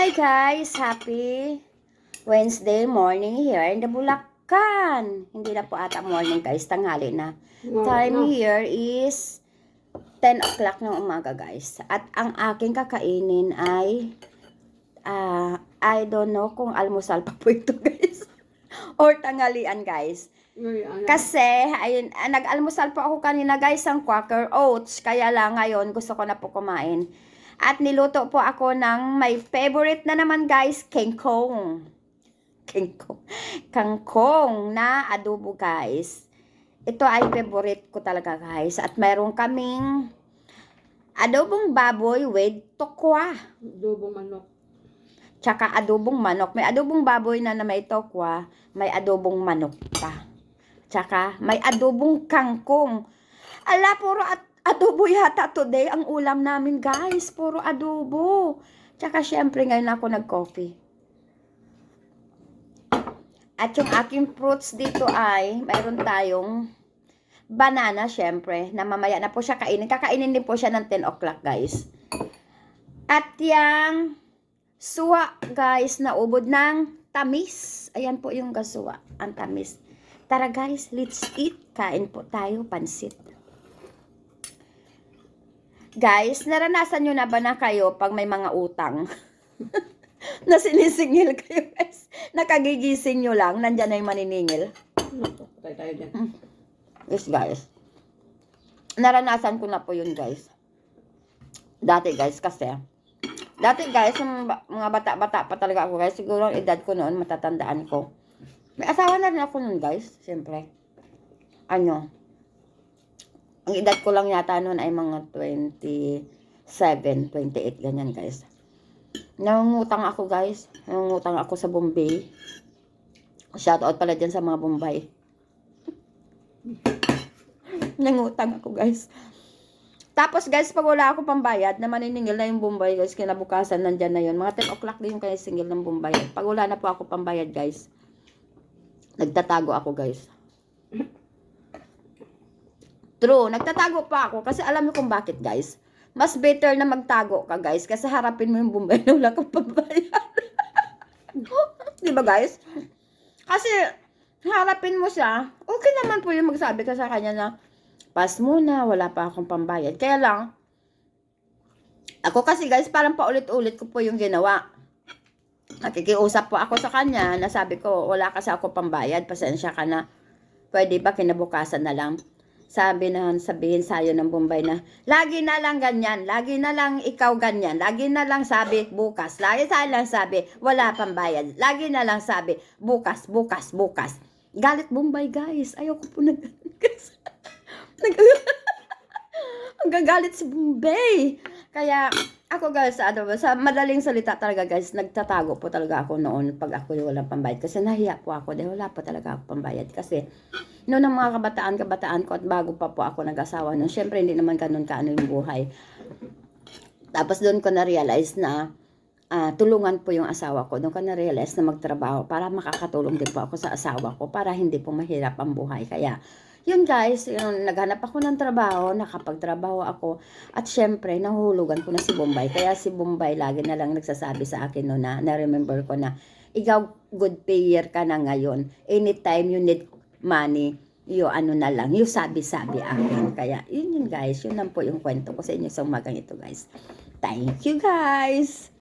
Hi guys! Happy Wednesday morning here in the Bulacan. Hindi na po ata morning guys, tanghali na. Time here is 10 o'clock ng umaga guys. At ang aking kakainin ay ah, I don't know kung almusal pa po ito guys. Or tanghalian guys. Kasi, ayun, ah, nag-almusal po ako kanina guys ng Quaker Oats. Kaya lang ngayon gusto ko na po kumain. At niluto po ako ng my favorite na naman guys, kangkong. Kangkong. Kangkong na adobo guys. Ito ay favorite ko talaga guys. At meron kaming adobong baboy with tokwa. Adobo manok. Tsaka adobong manok. May adobong baboy na na may tokwa. May adobong manok pa. Tsaka may adobong kangkong. Ala, puro at adobo yata today ang ulam namin guys. Puro adobo. Tsaka syempre ngayon ako nag-coffee. At yung aking fruits dito ay mayroon tayong banana syempre na mamaya na po siya kainin. Kakainin din po siya ng 10 o'clock guys. At yung suwa guys na ubod ng tamis. Ayan po yung gasuwa, ang tamis. Tara guys, let's eat. Kain po tayo, pansit. Guys, naranasan nyo na ba na kayo pag may mga utang? na sinisingil kayo guys. Nakagigising nyo lang, nandyan na yung maniningil. Patay tayo dyan. Yes, guys. Naranasan ko na po yun, guys. Dati, guys, kasi. Dati, guys, yung mga bata-bata pa talaga ako, guys. Siguro ang edad ko noon, matatandaan ko. May asawa na rin ako noon, guys. Siyempre. Ano? Ang edad ko lang yata noon ay mga 27, 28, ganyan, guys. Nangungutang ako, guys. Nangungutang ako sa Bombay. Shoutout pala dyan sa mga Bombay. Nangutang ako, guys. Tapos, guys, pag wala ako pambayad, na maniningil na yung Bombay, guys, kinabukasan, nandyan na yun. Mga 10 o'clock din yung kaya singil ng Bombay. Pag wala na po ako pambayad, guys, nagtatago ako, guys. True, nagtatago pa ako kasi alam niyo kung bakit, guys. Mas better na magtago ka, guys, kasi harapin mo yung Bombay na wala kang pambayad. Di ba, guys? Kasi, harapin mo siya, okay naman po yung magsabi ka sa kanya na, pas muna, wala pa akong pambayad. Kaya lang, ako kasi guys, parang paulit-ulit ko po yung ginawa. Nakikiusap po ako sa kanya, na sabi ko, wala kasi ako pambayad, pasensya ka na. Pwede ba kinabukasan na lang? Sabi na, sabihin sa'yo ng Bombay na, lagi na lang ganyan, lagi na lang ikaw ganyan, lagi na lang sabi, bukas, lagi sa lang sabi, wala pambayad, lagi na lang sabi, bukas, bukas, bukas. Galit Bombay, guys. Ayoko po nag... nag ang gagalit si Bombay. Kaya, ako guys, ano, ba, sa madaling salita talaga guys, nagtatago po talaga ako noon pag ako yung walang pambayad. Kasi nahiya po ako dahil wala po talaga ako pambayad. Kasi, noon ang mga kabataan, kabataan ko at bago pa po ako nag-asawa noon, syempre hindi naman ganun kaano yung buhay. Tapos doon ko na-realize na ah, tulungan po yung asawa ko. Doon ko na-realize na magtrabaho para makakatulong din po ako sa asawa ko para hindi po mahirap ang buhay. Kaya, yun guys, yung naghanap ako ng trabaho, nakapagtrabaho ako, at syempre, nahulugan ko na si Bombay. Kaya si Bombay lagi na lang nagsasabi sa akin no na, na-remember ko na, ikaw good payer ka na ngayon. Anytime you need money, yo ano na lang, yung sabi-sabi akin. Kaya, yun yun guys, yun lang po yung kwento ko sa inyo sa umagang ito guys. Thank you guys!